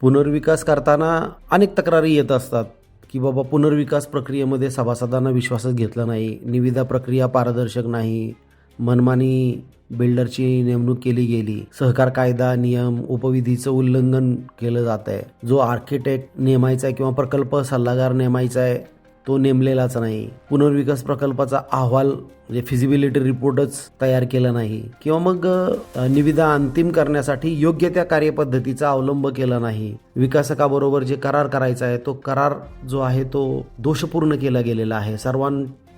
पुनर्विकास करताना अनेक तक्रारी येत असतात की बाबा पुनर्विकास प्रक्रियेमध्ये सभासदांना विश्वासात घेतला नाही निविदा प्रक्रिया पारदर्शक नाही मनमानी बिल्डरची नेमणूक केली गेली सहकार कायदा नियम उपविधीचं उल्लंघन केलं जात आहे जो आर्किटेक्ट नेमायचा आहे किंवा प्रकल्प सल्लागार नेमायचा आहे तो नेमलेलाच नाही. पुनर्विकास प्रकल्पाचा अहवाल म्हणजे फिजिबिलिटी रिपोर्टच तयार केला नाही. किंवा मग निविदा अंतिम करण्यासाठी योग्य त्या कार्यपद्धतीचा अवलंब केला नाही. विकासकाबरोबर जे करार करायचा आहे तो करार जो आहे तो दोषपूर्ण केला गेलेला आहे.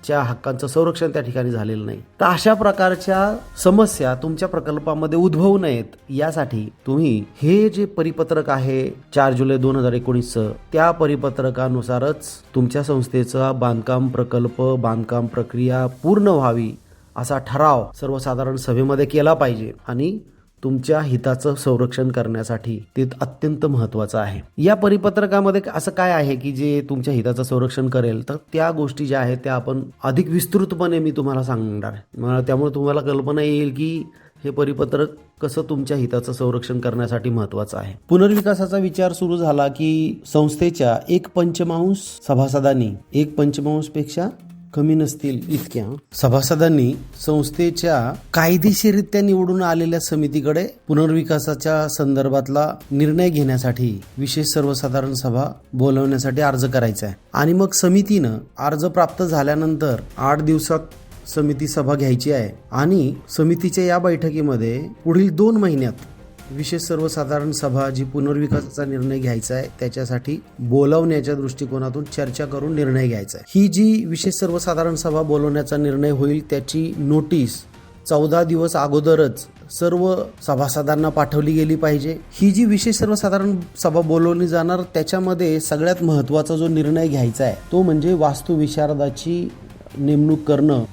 च्या हक्कांचं संरक्षण त्या ठिकाणी झालेलं नाही. तर अशा प्रकारच्या समस्या तुमच्या प्रकल्पामध्ये उद्भवू नयेत यासाठी तुम्ही हे जे परिपत्रक आहे चार जुलै दोन हजार एकोणीसचं त्या परिपत्रकानुसारच तुमच्या संस्थेचा बांधकाम प्रकल्प बांधकाम प्रक्रिया पूर्ण व्हावी असा ठराव सर्वसाधारण सभेमध्ये केला पाहिजे. आणि तुमच्या हिताचं संरक्षण करण्यासाठी ते अत्यंत महत्त्वाचं आहे. या परिपत्रकामध्ये असं काय आहे की जे तुमच्या हिताचं संरक्षण करेल तर त्या गोष्टी ज्या आहेत त्या आपण अधिक विस्तृतपणे मी तुम्हाला सांगणार आहे. त्यामुळे तुम्हाला कल्पना येईल की हे परिपत्रक कसं तुमच्या हिताचं संरक्षण करण्यासाठी महत्वाचं आहे. पुनर्विकासाचा विचार सुरू झाला की संस्थेच्या एक पंचमांश सभासदांनी एक पंचमांशपेक्षा कमी नसतील इतक्या. सभासदांनी संस्थेच्या कायदेशीररित्या निवडून आलेल्या समितीकडे पुनर्विकासाच्या संदर्भातला निर्णय घेण्यासाठी विशेष सर्वसाधारण सभा बोलवण्यासाठी अर्ज करायचा आहे. आणि मग समितीनं अर्ज प्राप्त झाल्यानंतर आठ दिवसात समिती सभा घ्यायची आहे. आणि समितीच्या या बैठकीमध्ये पुढील दोन महिन्यात विशेष सर्वसाधारण सभा जी पुनर्विकासाचा निर्णय घ्यायचा आहे त्याच्यासाठी बोलावण्याच्या दृष्टिकोनातून चर्चा करून निर्णय घ्यायचा आहे. ही जी विशेष सर्वसाधारण सभा बोलवण्याचा निर्णय होईल त्याची नोटीस चौदा दिवस अगोदरच सर्व सभासदांना पाठवली गेली पाहिजे. ही जी विशेष सर्वसाधारण सभा बोलवली जाणार त्याच्यामध्ये सगळ्यात महत्त्वाचा जो निर्णय घ्यायचा आहे तो म्हणजे वास्तुविशारदाची नेमणूक करणं.